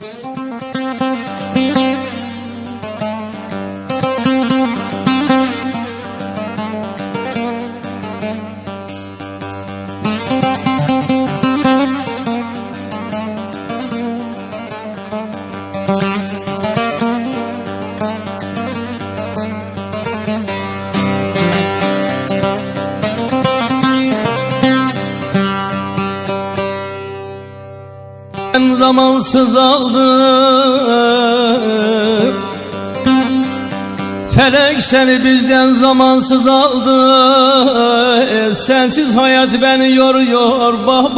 Música zamansız aldım Felek seni bizden zamansız aldı. E, Sensiz hayat beni yoruyor babam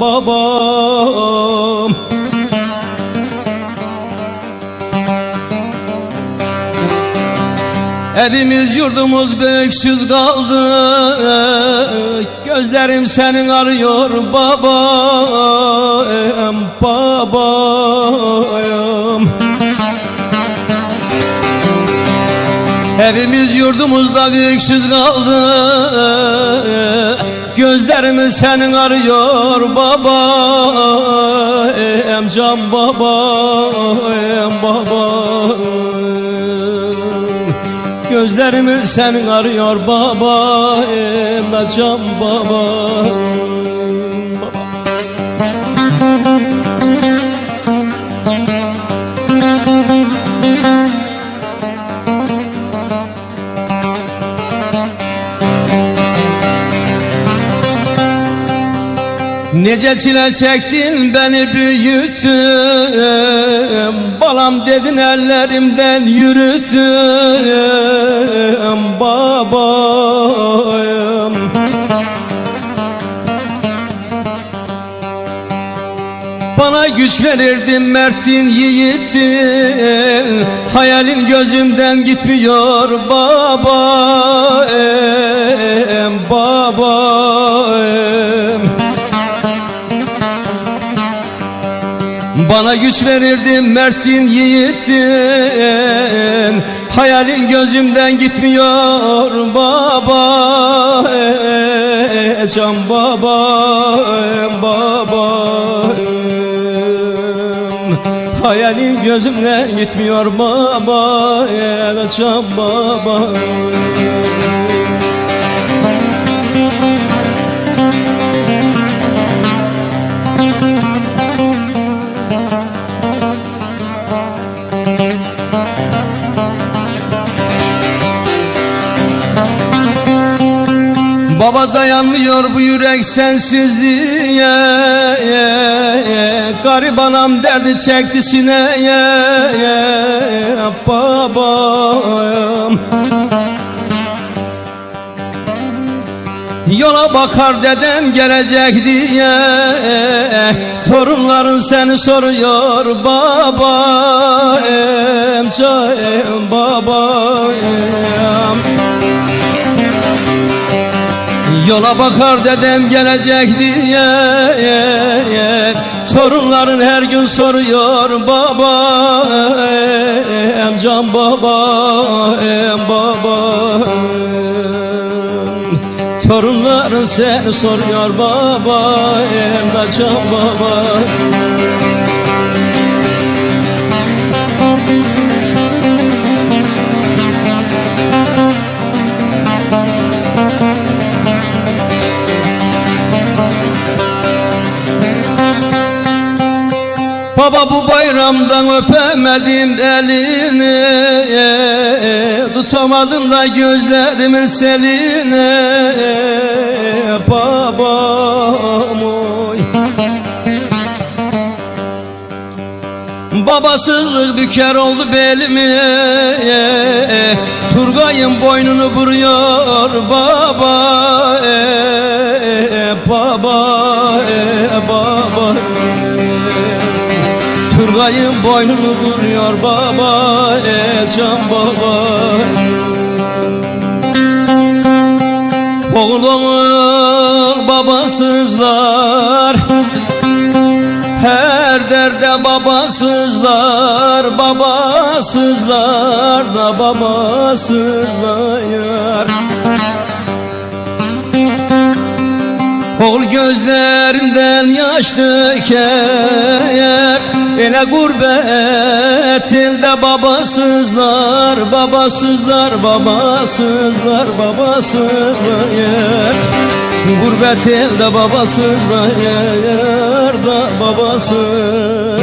babam Evimiz yurdumuz büyüksüz kaldı. Gözlerim senin arıyor babam babam Evimiz yurdumuz da büyüksüz kaldı. Gözlerimiz senin arıyor babam Can babam babam Gözlerimiz senin arıyor baba Emrecan baba Nece çile çektin beni büyüttün Balam dedin ellerimden yürüttüm Babayım. Bana güç verirdin mertin yiğitin Hayalin gözümden gitmiyor babayım Babayım Bana güç verirdin mertin yiğitin. Hayalin gözümden gitmiyor baba e, Can baba baba Hayalin gözümden gitmiyor baba e, Can baba Baba dayanmıyor bu yürek sensizliğe. Garip anam derdi çekti sineye. Babam. Yola bakar dedem gelecek diye. Torunların seni soruyor baba Emcayım Yola bakar dedem gelecek diye Torunların her gün soruyor baba Emcan baba em baba. Torunların seni soruyor baba Emcan baba Baba bu bayramdan öpemedim elini. Tutamadım da gözlerimin seline. Babam oy. Babasızlık büker oldu belimi Turgay'ın boynunu vuruyor baba. Baba Baba Turgay'ın boynunu vuruyor baba Ecan baba. Oğlumun babasızlar. Her derde babasızlar Babasızlar da babasızlar. Oğul gözlerinden yaş döker Ele gurbet elde babasızlar Babasızlar, babasızlar, babasızlar. Yer Gurbet elde babasızlar yer da babasızlar